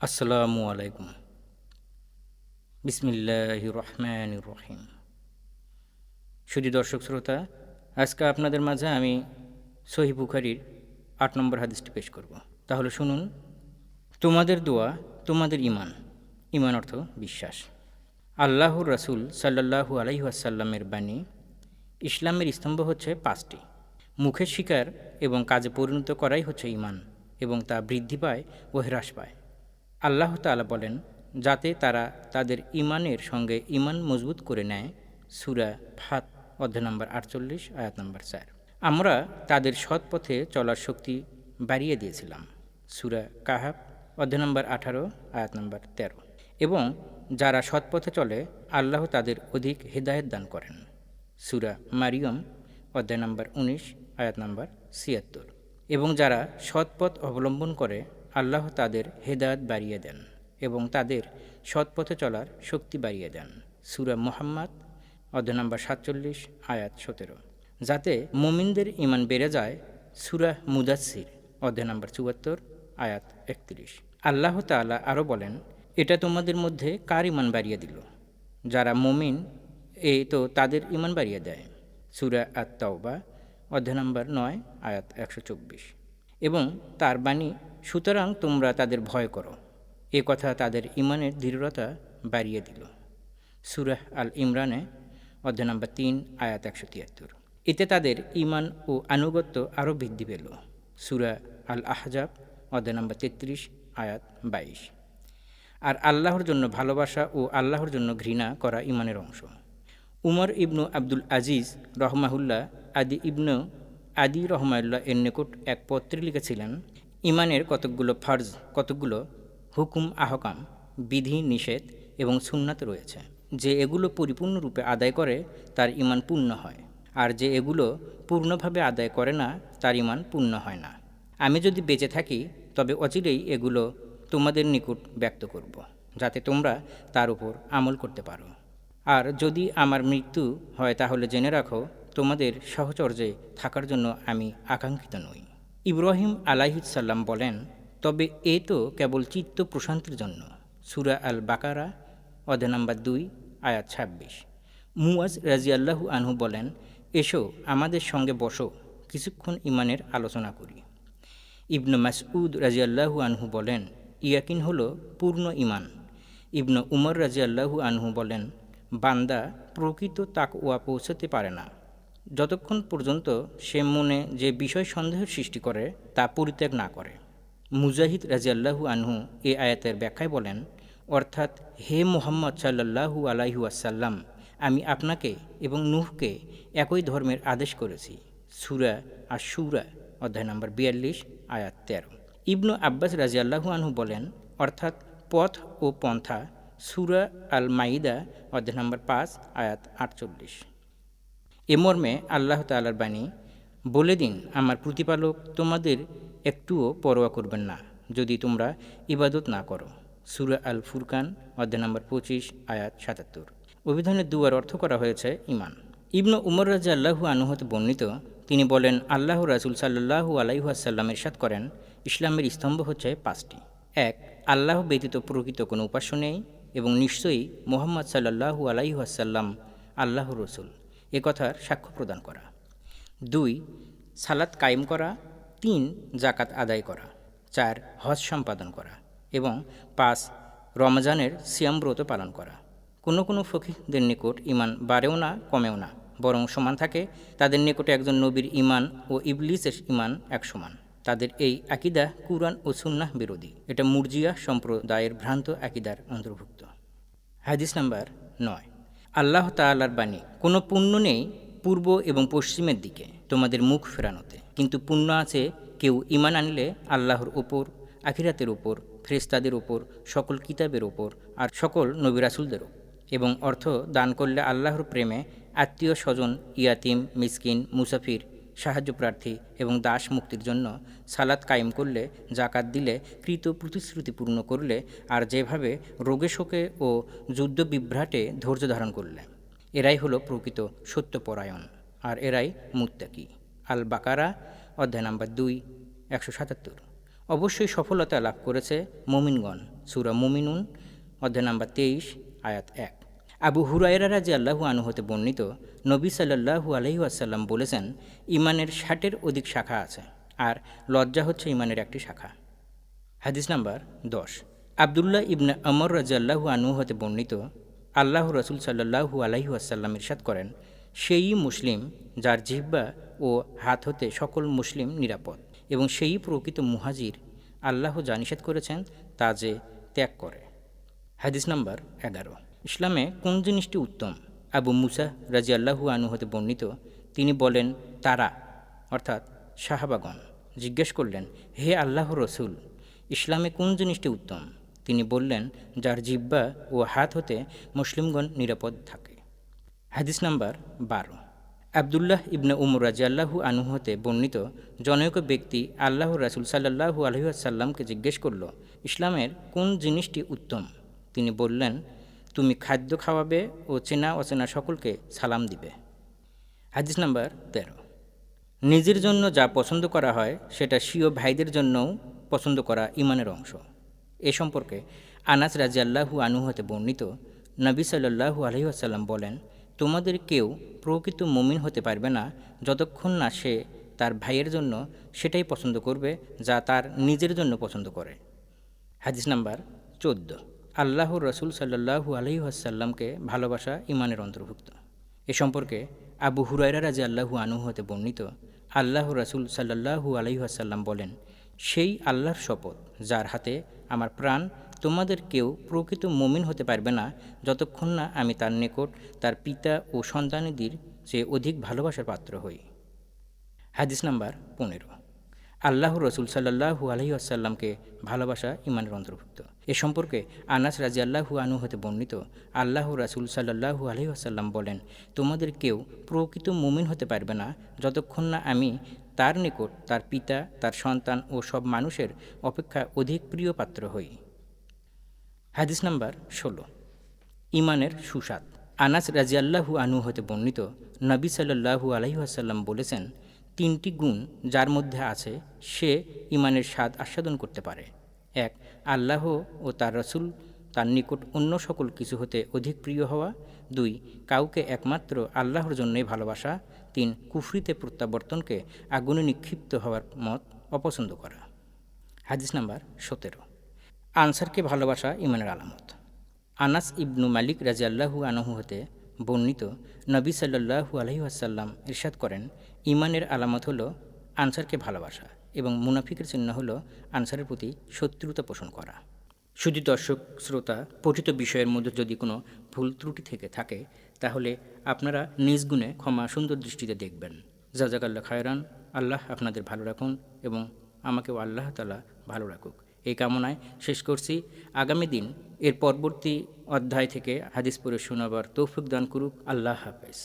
আসসালামু আলাইকুম। বিসমিল্লাহ রহমান রহিম। শুধু দর্শক শ্রোতা, আজকে আপনাদের মাঝে আমি সহি বুখারির আট নম্বর হাদিসটি পেশ করব। তাহলে শুনুন, তোমাদের দোয়া, তোমাদের ইমান ইমান অর্থ বিশ্বাস। আল্লাহর রাসূল সাল্লাল্লাহু আলাইহি ওয়াসাল্লামের বাণী, ইসলামের স্তম্ভ হচ্ছে পাঁচটি। মুখের শিকার এবং কাজে পরিণত করাই হচ্ছে ইমান এবং তা বৃদ্ধি পায় ও হ্রাস পায়। আল্লাহ তাআলা বলেন, যাতে তারা তাদের ইমানের সঙ্গে ইমান মজবুত করে নেয়। সুরা ফাত, অধ্যায় নম্বর আটচল্লিশ, আয়াত নম্বর চার। আমরা তাদের সৎ পথে চলার শক্তি বাড়িয়ে দিয়েছিলাম। সুরা কাহাব অধ্যায় নম্বর আঠারো, আয়াত নম্বর তেরো। এবং যারা সৎ পথে চলে, আল্লাহ তাদের অধিক হেদায়েত দান করেন। সুরা মারিয়ম, অধ্যায় নম্বর উনিশ, আয়াত নম্বর ছিয়াত্তর। এবং যারা সৎপথ অবলম্বন করে আল্লাহ তাদের হেদায়ত বাড়িয়ে দেন এবং তাদের সৎপথে চলার শক্তি বাড়িয়ে দেন। সুরা মোহাম্মদ, অধ্যায় নম্বর সাতচল্লিশ, আয়াত সতেরো। যাতে মুমিনদের ইমান বেড়ে যায়, সুরা মুদাসির অধ্যায় নম্বর চুয়াত্তর, আয়াত একত্রিশ। আল্লাহ তাআলা আরও বলেন, এটা তোমাদের মধ্যে কার ইমান বাড়িয়ে দিল? যারা মুমিন, এ তো তাদের ইমান বাড়িয়ে দেয়। সুরা আত তাওবা অধ্যায় নম্বর নয়, আয়াত একশো চব্বিশ। এবং তার বাণী সুতরাং তোমরা তাদের ভয় করো। এ কথা তাদের ইমানের দৃঢ়তা বাড়িয়ে দিল। সুরাহ আল ইমরানে, অধ্যায় নম্বর তিন, আয়াত একশো তিয়াত্তর। এতে তাদের ইমান ও আনুগত্য আরও বৃদ্ধি পেল। সুরা আল আহজাব, অধ্যায় নম্বর তেত্রিশ, আয়াত বাইশ। আর আল্লাহর জন্য ভালোবাসা ও আল্লাহর জন্য ঘৃণা করা ইমানের অংশ। উমর ইবনু আব্দুল আজিজ রহমাহুল্লাহ আদি ইবনু আদি রহমাউল্লাহ এর নিকট এক পত্রে লিখেছিলেন ইমানের কতকগুলো ফার্জ, কতকগুলো হুকুম, আহকাম, বিধি, নিষেধ এবং সুন্নাত রয়েছে। যে এগুলো পরিপূর্ণরূপে আদায় করে, তার ইমান পূর্ণ হয়। আর যে এগুলো পূর্ণভাবে আদায় করে না, তার ইমান পূর্ণ হয় না। আমি যদি বেঁচে থাকি, তবে অচিরেই এগুলো তোমাদের নিকট ব্যক্ত করব। যাতে তোমরা তার উপর আমল করতে পারো। আর যদি আমার মৃত্যু হয়, তাহলে জেনে রাখো, তোমাদের সহচর্যে থাকার জন্য আমি আকাঙ্ক্ষিত নই। ইব্রাহিম আলাইহিসাল্লাম বলেন, তবে এ তো কেবল চিত্ত প্রশান্তির জন্য। সুরা আল বাকারা অধ্যায় নাম্বার দুই, আয়াত ছাব্বিশ। মুয়াজ রাজিয়াল্লাহু আনহু বলেন, এসো, আমাদের সঙ্গে বসো, কিছুক্ষণ ইমানের আলোচনা করি। ইবনু মাসউদ রাজিয়াল্লাহু আনহু বলেন, ইয়াকিন হলো পূর্ণ ইমান ইবনু উমর রাজিয়াল্লাহু আনহু বলেন, বান্দা প্রকৃত তাকওয়া পৌঁছতে পারে না। যতক্ষণ পর্যন্ত সে মনে যে বিষয় সন্দেহের সৃষ্টি করে, তা পরিত্যাগ না করে। মুজাহিদ রাজিয়াল্লাহু আনহু এ আয়াতের ব্যাখ্যায় বলেন, অর্থাৎ, হে মোহাম্মদ সাল্লাহু আলাইহু আসাল্লাম আমি আপনাকে এবং নুহকে একই ধর্মের আদেশ করেছি। সুরা আর সুরা অধ্যায় নম্বর বিয়াল্লিশ, আয়াত তেরো। ইবনু আব্বাস রাজিয়াল্লাহু আনহু বলেন, অর্থাৎ, পথ ও পন্থা। সুরা আল মাইদা অধ্যায় নম্বর পাঁচ, আয়াত আটচল্লিশ। এ মর্মে আল্লাহ তালার বাণী, বলে দিন, আমার প্রতিপালক তোমাদের একটুও পরোয়া করবেন না, যদি তোমরা ইবাদত না করো। সুরা আল ফুরকান অধ্যায় নম্বর পঁচিশ, আয়াত সাতাত্তর। অভিধানের দুয়ার অর্থ করা হয়েছে ইমান ইবনু উমর রাজা আল্লাহু আনুহতে বর্ণিত, তিনি বলেন আল্লাহ রাসুল সাল্লাহু আলাইহাসাল্লাম ইরশাদ করেন, ইসলামের স্তম্ভ হচ্ছে পাঁচটি। এক, আল্লাহ ব্যতীত প্রকৃত কোনো উপাস্য নেই এবং নিশ্চয়ই মোহাম্মদ সাল্লাহু আলাইহাসাল্লাম আল্লাহ রসুল। এ কথার সাক্ষ্য প্রদান করা। দুই, সালাত কায়েম করা। তিন জাকাত আদায় করা। চার, হজ সম্পাদন করা। এবং পাঁচ, রমজানের সিয়ামব্রত পালন করা। কোনো কোনো ফকিরদের নিকট ইমান বাড়েও না, কমেও না, বরং সমান থাকে। তাদের নিকটে একজন নবীর ইমান ও ইবলিসের ইমান এক সমান তাদের এই আকিদা কুরআন ও সুন্নাহ বিরোধী। এটা মুরজিয়া সম্প্রদায়ের ভ্রান্ত আকিদার অন্তর্ভুক্ত। হাদিস নাম্বার নয়। আল্লাহ তাল্লার বাণী। কোনো পুণ্য নেই পূর্ব এবং পশ্চিমের দিকে, তোমাদের মুখ ফেরানোতে। কিন্তু পুণ্য আছে কেউ ইমান আনলে আল্লাহর ওপর আখিরাতের ওপর ফ্রেস্তাদের ওপর সকল কিতাবের ওপর আর সকল নবিরাসুলদেরও এবং অর্থ দান করলে আল্লাহর প্রেমে আত্মীয় স্বজন, ইয়াতিম, মিসকিন, মুসাফির সাহায্য প্রার্থী এবং দাস মুক্তির জন্য সালাত কায়েম করলে, জাকাত দিলে, কৃত প্রতিশ্রুতি পূর্ণ করলে আর যেভাবে রোগে শোকে ও যুদ্ধ বিভ্রাটে ধৈর্য ধারণ করলে। এরাই হলো প্রকৃত সত্যপরায়ণ। আর এরাই মুত্তাকি। আল বাকারা অধ্যায় নাম্বার দুই, একশো সাতাত্তর। অবশ্যই সফলতা লাভ করেছে মোমিনগণ। সুরা মুমিনুন, অধ্যায় নাম্বার তেইশ, আয়াত এক। আবু হুরায়রা রাজি আল্লাহু আনু হতে বর্ণিত, নবী সাল্লাহু আলহি আসাল্লাম বলেছেন, ইমানের ষাটের অধিক শাখা আছে, আর লজ্জা হচ্ছে ইমানের একটি শাখা। হাদিস নাম্বার দশ। আবদুল্লাহ ইবনে আমর রাজাল্লাহু আনু হতে বর্ণিত, আল্লাহ রসুল সাল্লাহু আলাইহু আসাল্লাম ইরশাদ করেন, সেই মুসলিম যার জিহ্বা ও হাত হতে সকল মুসলিম নিরাপদ এবং সেই প্রকৃত মুহাজির আল্লাহ যা নিষেধ করেছেন তা যে ত্যাগ করে। হাদিস নাম্বার এগারো। ইসলামে কোন জিনিসটি উত্তম? আবু মুসা রাজি আল্লাহু আনু হতে বর্ণিত, তিনি বলেন, তারা, অর্থাৎ সাহাবাগণ, জিজ্ঞেস করলেন, হে আল্লাহ রসুল, ইসলামে কোন জিনিসটি উত্তম? তিনি বললেন, যার জিব্বা ও হাত হতে মুসলিমগণ নিরাপদ থাকে। হাদিস নাম্বার বারো। আবদুল্লাহ ইবনে উমর রাজিয়াল্লাহু আনহু হতে বর্ণিত, জনৈক ব্যক্তি আল্লাহ রাসুল সাল্লাহু আলহিহাসাল্লামকে জিজ্ঞেস করল, ইসলামের কোন জিনিসটি উত্তম? তিনি বললেন তুমি খাদ্য খাওয়াবে ও চেনা অচেনা সকলকে সালাম দিবে। হাদিস নাম্বার তেরো। নিজের জন্য যা পছন্দ করা হয়, সেটা স্বীয় ভাইদের জন্যও পছন্দ করা ইমানের অংশ। এ সম্পর্কে আনাস রাজিয়াল্লাহু আনহু হতে বর্ণিত নবী সাল্লাহু আলহিহাসাল্লাম বলেন, তোমাদের কেউ প্রকৃত মুমিন হতে পারবে না যতক্ষণ না সে তার ভাইয়ের জন্য সেটাই পছন্দ করবে যা তার নিজের জন্য পছন্দ করে। হাদিস নাম্বার চোদ্দ। আল্লাহ রসুল সাল্লাহু আলহি আসাল্লামকে ভালোবাসা ইমানের অন্তর্ভুক্ত। এ সম্পর্কে আবু হুরাইরা রাজি আল্লাহু আনহু হতে বর্ণিত আল্লাহ রসুল সাল্লাহু আলহি আসাল্লাম বলেন, সেই আল্লাহর শপথ, যার হাতে আমার প্রাণ, তোমাদের কেউ প্রকৃত মমিন হতে পারবে না, যতক্ষণ না আমি তার নিকট তার পিতা ও সন্তানেদের চেয়ে অধিক ভালোবাসার পাত্র হই। হাদিস নাম্বার পনেরো। আল্লাহ রসুল সাল্লাহু আলহি আসাল্লামকে ভালোবাসা ইমানের অন্তর্ভুক্ত। এ সম্পর্কে আনাস রাজি আল্লাহু আনু হতে বর্ণিত আল্লাহ রাসুল সাল্লাহু আলহি আসাল্লাম বলেন, তোমাদের কেউ প্রকৃত মুমিন হতে পারবে না, যতক্ষণ না আমি তার নিকট তার পিতা, তার সন্তান ও সব মানুষের অপেক্ষা অধিক প্রিয় পাত্র হই। হাদিস নাম্বার ষোলো। ইমানের সুস্বাদ। আনাস রাজিয়াল্লাহু আনু হতে বর্ণিত, নবী সাল্লাহু আলহিহাসাল্লাম বলেছেন তিনটি গুণ যার মধ্যে আছে, সে ইমানের স্বাদ আস্বাদন করতে পারে। এক, আল্লাহ ও তার রসুল তার নিকট অন্য সকল কিছু হতে অধিক প্রিয় হওয়া। দুই, কাউকে একমাত্র আল্লাহর জন্যই ভালোবাসা। তিন, কুফরিতে প্রত্যাবর্তনকে আগুনে নিক্ষিপ্ত হওয়ার মত অপছন্দ করা। হাদিস নাম্বার সতেরো। আনসারকে ভালোবাসা ইমানের আলামত। আনাস ইবনু মালিক রাজিয়াল্লাহু আনহু হতে বর্ণিত নবী সাল্লাহু আলহি আসাল্লাম ইরশাদ করেন ইমানের আলামত হলো আনসারকে ভালোবাসা এবং মুনাফিকের চিহ্ন হলো আনসারের প্রতি শত্রুতা পোষণ করা। শুধু দর্শক, শ্রোতা, পঠিত বিষয়ের মধ্যে যদি কোনো ভুল ত্রুটি থেকে থাকে, তাহলে আপনারা নিজ গুণে ক্ষমা সুন্দর দৃষ্টিতে দেখবেন। জাজাকাল্লা খায়রান। আল্লাহ আপনাদের ভালো রাখুন এবং আমাকেও আল্লাহ তালা ভালো রাখুক। এই কামনায় শেষ করছি। আগামী দিন এর পরবর্তী অধ্যায় থেকে হাদিস পড়ে শোনাবার তৌফিক দান করুক। আল্লাহ হাফেজ।